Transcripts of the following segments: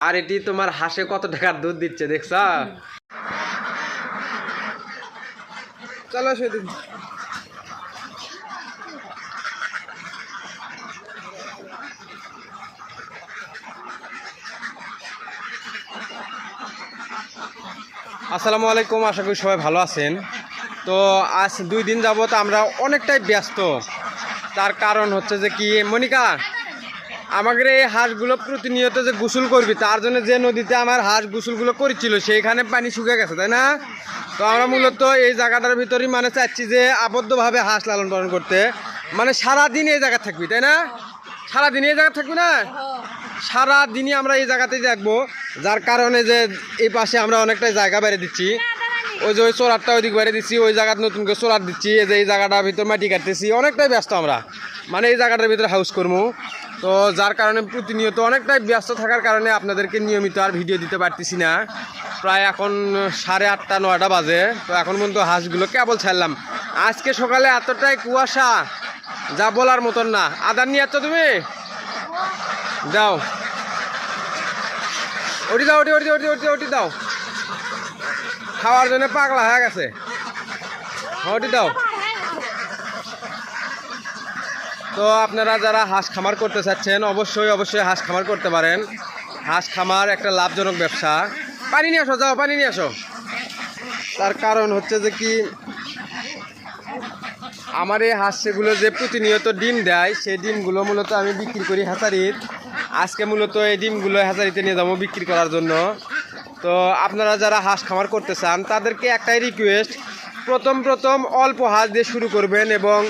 আর এটি তোমার হাঁসে কত টাকার দুধ দিচ্ছে দেখছ? চলো সেদিন। আসসালামু আলাইকুম আশা করি সবাই ভালো আছেন। তো আজ দুই দিন যাবত আমরা অনেকটাই ব্যস্ত। তার কারণ হচ্ছে যে কি মনিকা? আমাদের এই হাঁসগুলো প্রতিনিয়ত যে গোসল করবি, তার জন্য যে নদীতে আমার হাঁস গোসলগুলো করেছিল, সেইখানে পানি শুকে গেছে, তাই না? তো আমরা মূলত এই জায়গাটার ভিতরেই মানে চাচ্ছি যে আবদ্ধভাবে হাঁস লালন পালন করতে। মানে সারাদিন এই জায়গা থাকবি, তাই না? সারাদিন এই জায়গা থাকবি না? সারা দিনই আমরা এই জায়গাতেই দেখব যার কারণে যে এই পাশে আমরা অনেকটা জায়গা বেড়ে দিচ্ছি। ওই যে ওই চোরারটা ওইদিক বেড়ে দিচ্ছি, ওই জায়গাটা নতুন করে চোরার দিচ্ছি, এই যে এই জায়গাটার ভিতর মাটি কাটতেছি, অনেকটাই ব্যস্ত আমরা। মানে এই জায়গাটার ভিতরে হাউস করব। তো যার কারণে প্রতিনিয়ত অনেকটাই ব্যস্ত থাকার কারণে আপনাদেরকে নিয়মিত আর ভিডিও দিতে পারতেছি না। প্রায় এখন সাড়ে আটটা নয়টা বাজে। তো এখন পর্যন্ত হাঁসগুলো কেবল ছাড়লাম। আজকে সকালে এতটাই কুয়াশা যা বলার মতন না। আদার নিয়ে যাচ্ছ তুমি? দাও। ওটি দাও ওটি ওটি ওটি ওটি ওটি দাও। খাওয়ার জন্য পাগলা হয়ে গেছে। হ্যাঁ, ওটি দাও। তো আপনারা যারা হাঁস খামার করতে চাচ্ছেন, অবশ্যই অবশ্যই হাঁস খামার করতে পারেন। হাঁস খামার একটা লাভজনক ব্যবসা। পানি নিয়ে আসো, যাও, পানি নিয়ে আসো। তার কারণ হচ্ছে যে কি, আমার এই হাঁসগুলো যে প্রতিনিয়ত ডিম দেয়, সেই ডিমগুলো মূলত আমি বিক্রি করি হ্যাচারির আজকে মূলত এই ডিমগুলো হ্যাচারিতে নিয়ে যাব বিক্রি করার জন্য। তো আপনারা যারা হাঁস খামার করতে চান, তাদেরকে একটাই রিকোয়েস্ট প্রথম প্রথম অল্প হাঁস দিয়ে শুরু করবেন এবং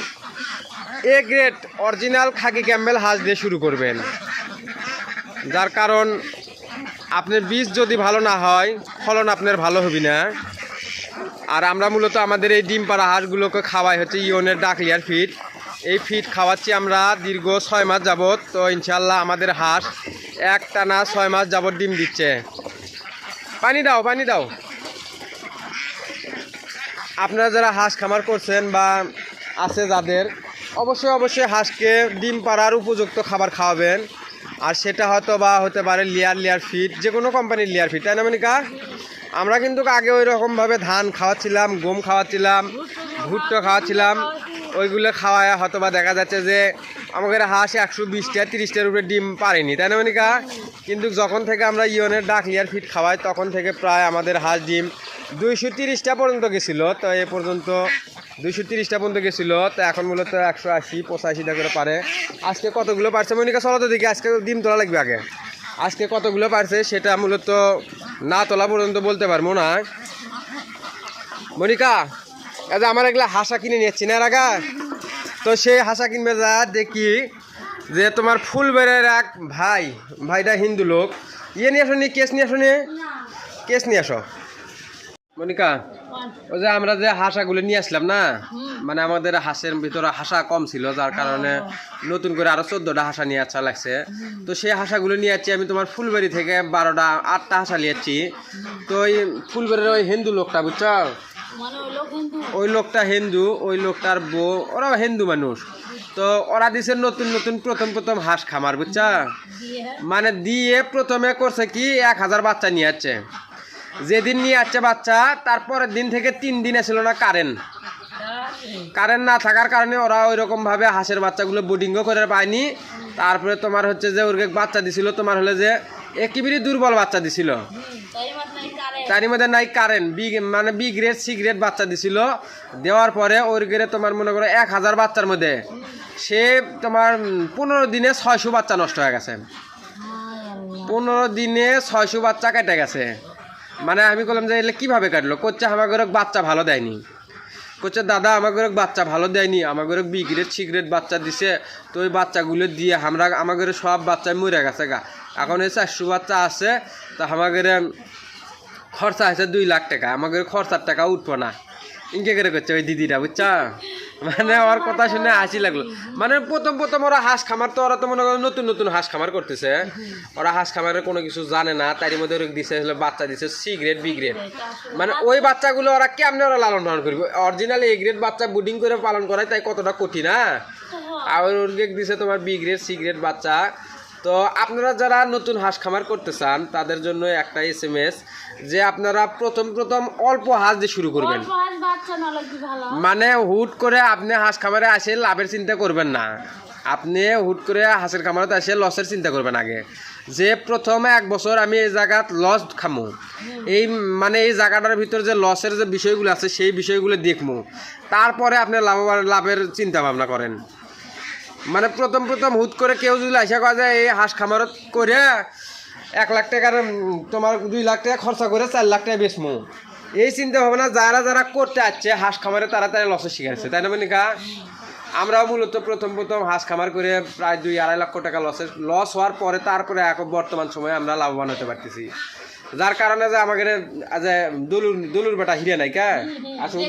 A grade original khaki Campbell হাঁস দিয়ে শুরু করবেন। যার কারণ, আপনার বীজ যদি ভালো না হয়, ফলন আপনার ভালো হবে না। আর আমরা মূলত আমাদের এই ডিম পাড়া হাঁসগুলোকে খাওয়াই হচ্ছে ইওনের ডাকলিয়ার ফিড। এই ফিড খাওয়াচ্ছি আমরা দীর্ঘ ছয় মাস যাবৎ। তো ইনশাল্লাহ আমাদের হাঁস এক টানা ছয় মাস যাবৎ ডিম দিচ্ছে। পানি দাও পানি দাও। আপনারা যারা হাঁস খামার করছেন বা আছে যাদের অবশ্যই অবশ্যই হাঁসকে ডিম পাড়ার উপযুক্ত খাবার খাওয়াবেন। আর সেটা হয়তো বা হতে পারে লেয়ার লেয়ার ফিড, যে কোনো কোম্পানির লেয়ার ফিড, তাই না মনিকা? আমরা কিন্তু আগে ওই রকমভাবে ধান খাওয়াচ্ছিলাম, গম খাওয়াচ্ছিলাম, ভুট্টো খাওয়াচ্ছিলাম। ওইগুলো খাওয়ায় হয়তো বা দেখা যাচ্ছে যে আমাদের হাঁস একশো বিশটা তিরিশটার উপরে ডিম পারেনি তাই না মনিকা? কিন্তু যখন থেকে আমরা ইয়নের ডাক লেয়ার ফিড খাওয়াই, তখন থেকে প্রায় আমাদের হাঁস, ডিম দুইশো তিরিশটা পর্যন্ত গেছিল, তো এ পর্যন্ত দুইশো তিরিশটা পর্যন্ত গেছিল, তো এখন মূলত একশো আশি, পঁচাশিটা করে পারে। আজকে কতগুলো পারছে? মনিকা, চলো দেখি, আজকে ডিম তোলা লাগবে আগে। আজকে কতগুলো পারছে সেটা মূলত না তোলা পর্যন্ত বলতে পারব না। মনিকা, এই যে আমার এগুলা হাসা কিনে নিয়েছি না রাগা তো সেই হাসা কিনবে যা, দেখি যে তোমার ফুলবেড়ের এক ভাই, ভাইটা হিন্দু লোক। ইয়ে নিয়ে আসো নি, কেস নিয়ে আসো নি? কেস নিয়ে আসো। মনিকা, ওই যে আমরা যে হাঁসাগুলো নিয়ে আসলাম না মানে আমাদের হাঁসের ভিতরে হাঁসা কম ছিল, যার কারণে নতুন করে আরও চোদ্দটা হাঁসা নিয়ে আসা লাগছে। তো সেই হাঁসাগুলো নিয়ে যাচ্ছি আমি তোমার ফুলবাড়ি থেকে বারোটা, আটটা হাঁসা নিয়ে যাচ্ছি তো ওই ফুলবাড়ির ওই হিন্দু লোকটা, বুঝছ? ওই লোকটা হিন্দু, ওই লোকটার বউ ওরা হিন্দু মানুষ। তো ওরা দিছে নতুন নতুন প্রথম প্রথম হাঁস খামার, বুঝছা? মানে দিয়ে প্রথমে করছে কি, এক হাজার বাচ্চা নিয়ে যাচ্ছে যেদিন নিয়ে আসছে বাচ্চা তারপরের দিন থেকে তিন দিনে ছিল না কারেন্ট কারেন্ট না থাকার কারণে ওরা ওই রকম ভাবে হাঁসের বাচ্চাগুলো বোর্ডিংও করে পায়নি। তারপরে তোমার হচ্ছে যে ওরকে বাচ্চা দিছিল, তোমার হলে যে একেবারেই দুর্বল বাচ্চা দিছিল। তারই মধ্যে নাই কারেন্ট বি মানে বি গ্রেড সি গ্রেড বাচ্চা দিছিল। দেওয়ার পরে ওর গ্রেড তোমার মনে করো এক হাজার বাচ্চার মধ্যে সে তোমার পনেরো দিনে ছয়শো বাচ্চা নষ্ট হয়ে গেছে। পনেরো দিনে ছয়শো বাচ্চা কেটে গেছে। মানে আমি বললাম যে এলে কীভাবে কাটলো? করছে আমাকে বাচ্চা ভালো দেয়নি। করছে দাদা আমাকে বাচ্চা ভালো দেয়নি আমাকে বি গ্রেড সি গ্রেড বাচ্চা দিছে, তো ওই বাচ্চাগুলো দিয়ে আমরা আমাকে সব বাচ্চা মরে গেছে গা। এখন এই চারশো বাচ্চা আছে, তা আমাকে খরচা আছে দুই লাখ টাকা আমাকে খরচার টাকা উঠবো না। ইনকে করে করছে ওই দিদিরা, বুঝছা? মানে ওর কথা শুনে হাসি লাগল। মানে প্রথম প্রথম ওরা হাঁস খামার তো ওরা তো মনে করো নতুন নতুন হাঁস খামার করতেছে। ওরা হাঁস খামারের কোনো কিছু জানে না, তারই মধ্যে ওরা দিছে বাচ্চা দিছে, সি গ্রেড বি গ্রেড মানে ওই বাচ্চাগুলো ওরা কেমনে ওরা লালন পালন করবে? অরিজিনাল এ গ্রেড বাচ্চা বুডিং করে পালন করায়, তাই কতটা কঠিন হ্যাঁ? আর ওর দিছে তোমার বি গ্রেড সি গ্রেড বাচ্চা। তো আপনারা যারা নতুন হাঁস খামার করতে চান, তাদের জন্য একটা এস এম এস যে আপনারা প্রথম প্রথম অল্প হাঁস দিয়ে শুরু করবেন। মানে হুট করে আপনি হাঁস খামারে আসে লাভের চিন্তা করবেন না। আপনি হুট করে হাঁসের খামারতে আসে লসের চিন্তা করবেন আগে। যে প্রথম এক বছর আমি এই জায়গাত লস খামু। এই মানে এই জায়গাটার ভিতরে যে লসের যে বিষয়গুলো আছে সেই বিষয়গুলো দেখমু। তারপরে আপনি লাভবান লাভের চিন্তা ভাবনা করেন। মানে প্রথম প্রথম হুট করে কেউ যদি আসা করা যায় এই হাঁস খামারত করে এক লাখ টাকার তোমার দুই লাখ টাকা খরচা করে চার লাখ টাকা বেচমু। এই চিন্তা ভাবনা যারা যারা করতে আসছে হাঁস খামারে তারা তারা লসের শিকারছে তাই না মানিকা? আমরাও মূলত প্রথম প্রথম হাঁস খামার করে প্রায় দুই আড়াই লক্ষ টাকা লসের লস হওয়ার পরে তারপরে এখন বর্তমান সময়ে আমরা লাভবান হতে পারতেছি। যার কারণে যে আমাদের আজ দলুর দলুর বেটা হিরে নাই কা? আসুন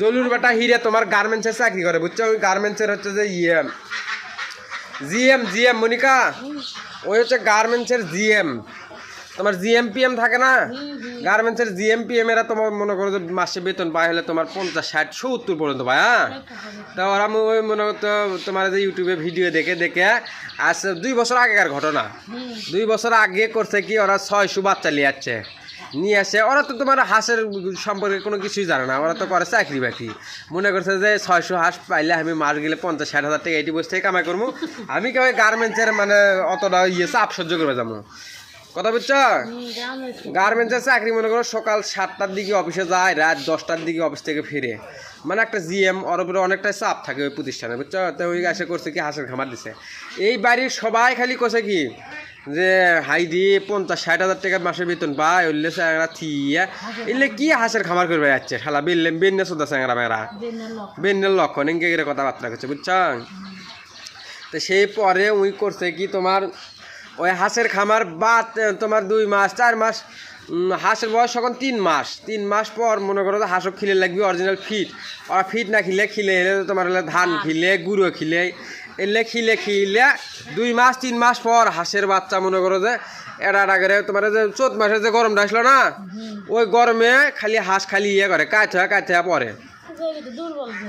দলুর বেটা হিরে তোমার গার্মেন্টসের চাকরি করে বুঝছ? ওই গার্মেন্টসের হচ্ছে যে ইয়ে জিএম জিএম, মনিকা। ওই হচ্ছে গার্মেন্টসের জিএম। তোমার জিএম, পিএম থাকে না? গার্মেন্টসের জিএম, পিএম এরা তোমার মনে করো যে মাসে বেতন পায় হলে তোমার পঞ্চাশ, ষাট, সত্তর পর্যন্ত পায় হ্যাঁ? তা ওরা ওই মনে করতো তোমার যে ইউটিউবে ভিডিও দেখে দেখে আজ দুই বছর আগেকার ঘটনা। দুই বছর আগে করছে কি, ওরা ছয়শো বাচ্চা নিয়ে যাচ্ছে নিয়ে আসে। ওরা তো তোমার হাঁসের সম্পর্কে কোনো কিছুই জানে না। ওরা তো করে চাকরি বাকরি। মনে করছে যে ছয়শো হাঁস পাইলে আমি মাস গেলে পঞ্চাশ ষাট হাজার টাকা এটি বসে থেকে কামাই করব। আমি কেউ গার্মেন্টসের মানে অতটা ইয়ে চাপ সহ্য করবে যাব কথা বুঝছ? গার্মেন্টসের চাকরি মনে করো সকাল সাতটার দিকে অফিসে যায়, রাত দশটার দিকে অফিস থেকে ফিরে। মানে একটা জিএম, ওর উপরে অনেকটাই চাপ থাকে ওই প্রতিষ্ঠানে, বুঝছ? তো ওই এসে করছে কি হাঁসের খামার দিছে। এই বাড়ির সবাই খালি করছে কি? যে হাই দিয়ে পঞ্চাশ ষাট হাজার টাকা মাসের বেতন পায় ওইলে স্যাংরা থিয়া। এলে কি হাঁসের খামার করবে যাচ্ছে শালা বেললে বেন্নে সোদা স্যাংরা মেয়েরা। বেনের বেন্নের লক্ষণ এঙ্গে গেলে কথাবার্তা করছে বুঝছ? তো সেই পরে উই করছে কি তোমার ওই হাঁসের খামার বা তোমার দুই মাস চার মাস হাঁসের বয়স এখন তিন মাস। তিন মাস পর মনে করো তো হাঁসও খিলে লাগবে অরিজিনাল ফিট আর ফিট না খিলে খিলে এলে তোমার হলে ধান খিলে গুঁড়ো খিলে এলে খিলে খিলে দুই মাস, তিন মাস পর হাঁসের বাচ্চা মনে করো যে এটা আগে তোমার যে চোদ্দ মাসে যে গরমটা আসলো না, ওই গরমে খালি হাঁস খালি ইয়ে করে কাঁচা কাঁচা পরে।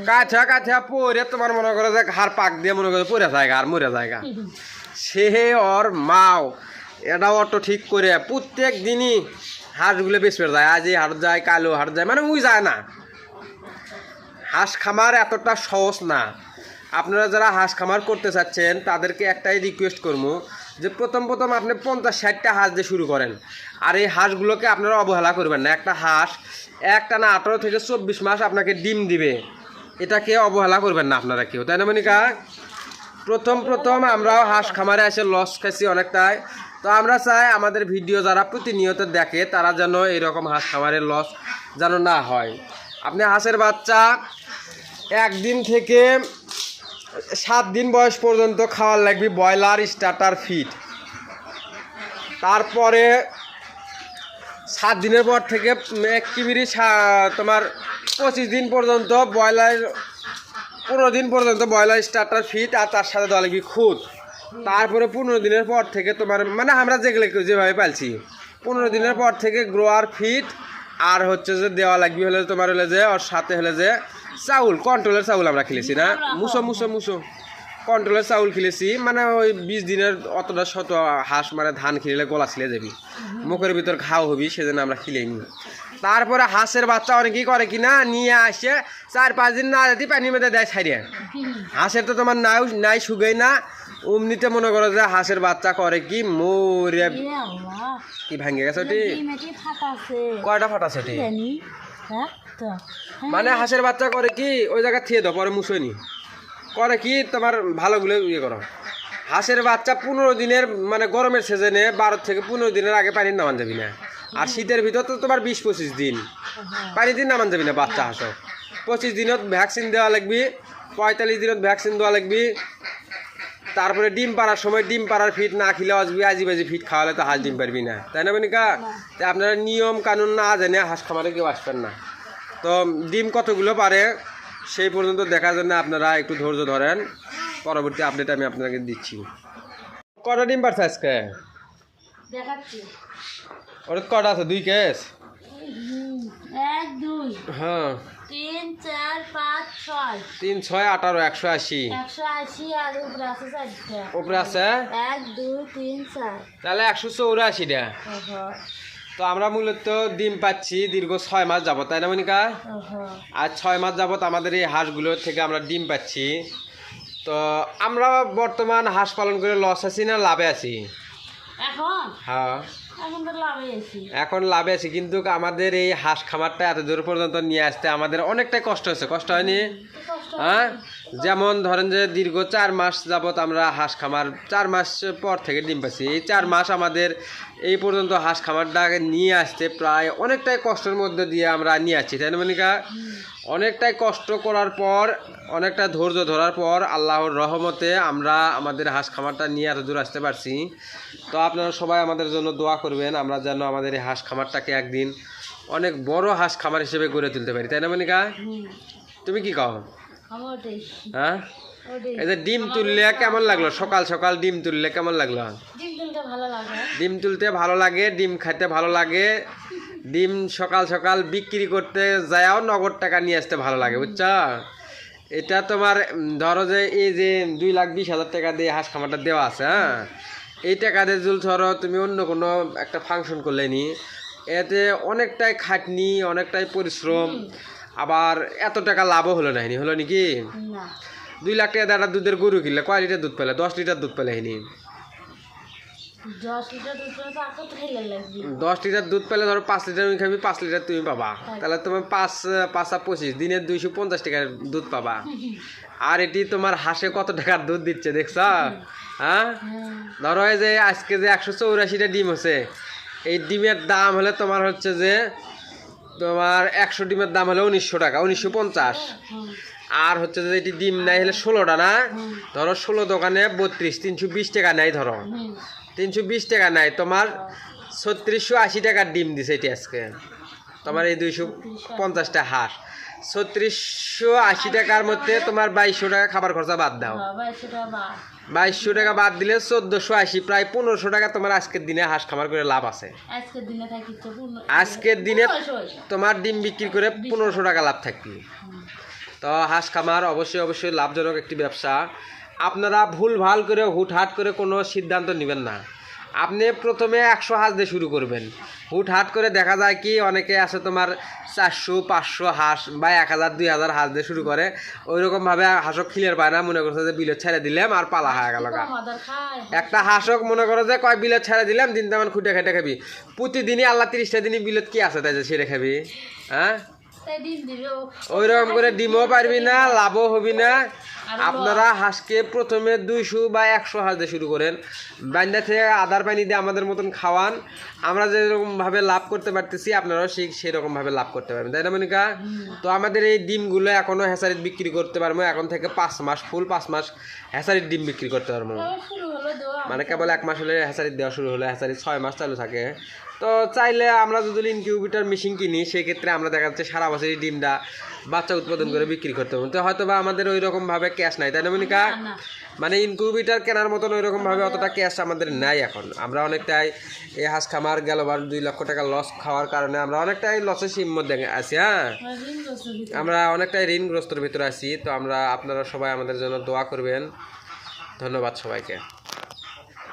কাছা কাছা পরে তোমার মনে করো যে হাড় পাক দিয়ে মনে করো পরে জায়গা আর মরে জায়গা সে ওর মাও, এটা অটো ঠিক করে প্রত্যেক দিনই হাঁসগুলো বেশ বেড়ে যায়। আজ এই হাট যায় কালো হাট যায় মানে উই যায় না। হাঁস খামার এতটা সহজ না। আপনারা যারা হাঁস খামার করতে চাচ্ছেন, তাদেরকে একটাই রিকোয়েস্ট করব যে প্রথম প্রথম আপনি পঞ্চাশ ষাটটা হাঁস দিয়ে শুরু করেন। আর এই হাঁসগুলোকে আপনারা অবহেলা করবেন না। একটা হাঁস একটা না আঠারো থেকে চব্বিশ মাস আপনাকে ডিম দিবে। এটাকে অবহেলা করবেন না আপনারা কেউ। তাই না, মনিকা? প্রথম প্রথম আমরাও হাঁস খামারে এসে লস খাইছি অনেকটাই। তো আমরা চাই আমাদের ভিডিও যারা প্রতিনিয়ত দেখে, তারা যেন এরকম হাঁস খামারের লস যেন না হয়। আপনি হাঁসের বাচ্চা একদিন থেকে সাত দিন বয়স পর্যন্ত খাওয়ার লাগবে ব্রয়লার, স্টার্টার, ফিড। তারপরে সাত দিনের পর থেকে এক কিবিরি তোমার পঁচিশ দিন পর্যন্ত ব্রয়লার, পনেরো দিন পর্যন্ত ব্রয়লার, স্টার্টার ফিট আর তার সাথে দেওয়া লাগবে খুদ। তারপরে পনেরো দিনের পর থেকে তোমার মানে আমরা যেগুলো যেভাবে পালছি, পনেরো দিনের পর থেকে গ্রোয়ার ফিট আর হচ্ছে যে দেওয়া লাগবে হলে তোমার হলে যে ওর সাথে হলে যে চাউল কন্ট্রোলের চাউল আমরা খেলেছি না? মুসো মুসো মুসো কন্ট্রোলের চাউল খেলেছি মানে ওই বিশ দিনের অতটা শত হাঁস মানে ধান খেলে গলা ছিলে যাবি। মুখের ভিতর ঘাও হবি সেজন্য আমরা খিলেই নি তারপরে হাঁসের বাচ্চা অনেকেই করে কি না নিয়ে আসে চার পাঁচ দিন না যেতে পানি মেতে দেয় ছাড়িয়ে হাঁসের তো তোমার নাই নাই শুকাই না। অমনিতে মনে করো যে হাঁসের বাচ্চা করে কি মোরে কি ভাঙে গেছে ওটি? কয়টা ফাটাছে ওটি? জানি? হ্যাঁ হ্যাঁ, মানে হাঁসের বাচ্চা করে কি ওই জায়গা থিয়ে দাও পরে মুসনি করে কি তোমার ভালো ভালোগুলো ইয়ে করো। হাঁসের বাচ্চা পনেরো দিনের মানে গরমের সিজনে বারো থেকে পনেরো দিনের আগে পানির নামান যাবি না। আর শীতের ভিতর তো তোমার বিশ পঁচিশ দিন। পানি দিন নামান যাবি না বাচ্চা হাঁসও। পঁচিশ দিনত ভ্যাকসিন দেওয়া লাগবি পঁয়তাল্লিশ দিনত ভ্যাকসিন দেওয়া লাগবি। তারপরে ডিম পাড়ার সময় ডিম পাড়ার ফিট না খেলে আসবি আজি বাজি ফিট খাওয়ালে তো হাঁস ডিম পারবি না। তাই না বনিকা তা আপনারা নিয়ম কানুন না জেনে হাঁস খামারে কেউ আসবেন না। তো ডিম কতগুলো পারে সেই পর্যন্ত দেখার জন্য আপনারা একটু ধৈর্য ধরেন। পরবর্তী আপডেট আমি আপনাকে দিচ্ছি। কটা ডিম পারছে আজকে? দেখাচ্ছি। ওর কটা আছে? দুই কেস? হুম, এক দুই। হ্যাঁ। তিন চার পাঁচ ছয়। তিন ছয় আঠারো একশো আশি। একশো আশি আর উপরে আছে চারটা। উপরে আছে? এক দুই তিন চার। তাহলে একশো চৌরাশিটা। তো আমরা মূলত ডিম পাচ্ছি দীর্ঘ ছয় মাস যাবত তাই না মনিকা? আর ছয় মাস যাবত আমাদের এই হাঁসগুলোর থেকে আমরা ডিম পাচ্ছি। তো আমরা বর্তমান হাঁস পালন করে লস আছি না লাভে আছি? এখন? হ্যাঁ। এখন আছি। লাভে আছি কিন্তু আমাদের এই হাঁস খামারটা এত দূর পর্যন্ত নিয়ে আসতে আমাদের অনেকটাই কষ্ট হয়েছে। কষ্ট হয়নি? হ্যাঁ? যেমন ধরেন যে দীর্ঘ চার মাস যাবত আমরা হাঁস খামার চার মাস পর থেকে ডিম পাচ্ছি। এই চার মাস আমাদের এই পর্যন্ত হাঁস খামারটাকে নিয়ে আসতে প্রায় অনেকটাই কষ্টের মধ্যে দিয়ে আমরা নিয়ে আসছি তাই না মনিকা অনেকটাই কষ্ট করার পর অনেকটা ধৈর্য ধরার পর আল্লাহর রহমতে আমরা আমাদের হাঁস খামারটা নিয়ে এত দূর আসতে পারছি। তো আপনারা সবাই আমাদের জন্য দোয়া করবেন আমরা যেন আমাদের এই হাঁস খামারটাকে একদিন অনেক বড় হাঁস খামার হিসেবে গড়ে তুলতে পারি তাই না মনিকা তুমি কি কও? হ্যাঁ? এই যে ডিম তুললে কেমন লাগল? সকাল সকাল ডিম তুললে কেমন লাগল? ডিম তুলতে ভালো লাগে ডিম খাইতে ভালো লাগে। ডিম সকাল সকাল বিক্রি করতে যাও নগদ টাকা নিয়ে আসতে ভালো লাগে বুঝছ? এটা তোমার ধরো যে এই যে দুই লাখ বিশ হাজার টাকা দিয়ে হাঁস খামারটা দেওয়া আছে হ্যাঁ? এই টাকা দিয়ে জুল ধরো তুমি অন্য কোনো একটা ফাংশন করলে নি এতে অনেকটাই খাটনি অনেকটাই পরিশ্রম আবার এত টাকা লাভও হলো না হলো নাকি দুই লাখ টাকা একটা দুধের গরু কিনলে কয় লিটার দুধ পেলে? দশ লিটার দুধ পেলে হিনি দশ লিটার দুধ পেলে ধরো পাঁচ লিটার তুমি খাবি পাঁচ লিটার তুমি পাবা। তাহলে তোমার পাঁচ পাঁচ আর পঁচিশ দিনে দুইশো পঞ্চাশ টাকার দুধ পাবা। আর এটি তোমার হাঁসে কত টাকার দুধ দিচ্ছে দেখছ? হ্যাঁ? হ্যাঁ। ধরো এই যে আজকে যে একশো চৌরাশিটা ডিম হচ্ছে এই ডিমের দাম হলে তোমার হচ্ছে যে তোমার একশো ডিমের দাম হলে উনিশশো টাকা উনিশশো পঞ্চাশ। আর হচ্ছে যে এটি ডিম নেয় হলে ষোলোটা না? ধরো ষোলো দোকানে বত্রিশ তিনশো বিশ টাকা নেয় ধরো। তিনশো বিশ টাকা নাই তোমার ছত্রিশশো আশি টাকার ডিম দিছে এটি আজকে। তোমার এই দুইশো পঞ্চাশটা হাঁস। ছত্রিশশো আশি টাকার মধ্যে তোমার বাইশশো টাকা খাবার খরচা বাদ দাও। বা বাইশশো টাকা বাদ। দিলে চোদ্দোশো আশি প্রায় পনেরোশো টাকা তোমার আজকের দিনে হাঁস খামার করে লাভ আছে। আজকের দিনে তোমার ডিম বিক্রি করে পনেরোশো টাকা লাভ থাকবে। তো হাঁস খামার অবশ্যই অবশ্যই লাভজনক একটি ব্যবসা। আপনারা ভুল ভালো করে হুটহাট করে কোনো সিদ্ধান্ত নেবেন না। আপনি প্রথমে একশো হাঁস দিয়ে শুরু করবেন। হুটহাট করে দেখা যায় কি অনেকে আছে তোমার চারশো পাঁচশো হাঁস বা এক হাজার দুই হাজার হাঁস দিয়ে শুরু করে। ওই রকমভাবে হাঁসক খিলের পায় না মনে করছে যে বিলে ছেড়ে দিলাম আর পালা হয়ে গেল। একটা হাঁসক মনে করো যে কয় বিলত ছেড়ে দিলাম দিন তেমন খুঁটে খেটে খাবি। প্রতিদিনই আল্লাহ তিরিশটা দিনই বিলত কি আছে তাই যে ছেড়ে খাবি? হ্যাঁ? তাই ডিম দিবে ও। ওই রকম করে ডিমও পারবি না লাভও হবি না। আপনারা হাঁসকে প্রথমে দুইশো বা একশো হাঁস দিয়ে শুরু করেন। বান্ডা থেকে আদার পানি দিয়ে আমাদের মতন খাওয়ান। আমরা যেরকম ভাবে লাভ করতে পারতেছি আপনারাও সেই সেরকম ভাবে লাভ করতে পারবেন। তাই না মনিকা? তো আমাদের এই ডিমগুলো এখনও হ্যাসারিত বিক্রি করতে পারব। এখন থেকে পাঁচ মাস ফুল পাঁচ মাস হ্যাসারির ডিম বিক্রি করতে পারব। মানে কেবল এক মাস হলে হ্যাচারি দেওয়া শুরু হলে হ্যাচারি ছয় মাস চালু থাকে। তো চাইলে আমরা যদি ইনকিউবেটার মেশিন কিনি সেক্ষেত্রে আমরা দেখা যাচ্ছে সারা বছরই ডিমটা বাচ্চা উৎপাদন করে বিক্রি করতে পারব। তো হয়তো বা আমাদের ওই রকম ভাবে ক্যাশ নাই তাই না মনিকা। মানে ইনকিউবেটার কেনার মতন ওই রকম ভাবে অতটা ক্যাশ আমাদের নাই এখন। আমরা অনেকটাই এই হাঁস খামার গেল বার দুই লক্ষ টাকা লস খাওয়ার কারণে আমরা অনেকটাই লসের সীম মধ্যে আছি হ্যাঁ? ভিতরে। আমরা অনেকটাই ঋণগ্রস্তর ভিতরে আছি তো আমরা আপনারা সবাই আমাদের জন্য দোয়া করবেন। ধন্যবাদ সবাইকে।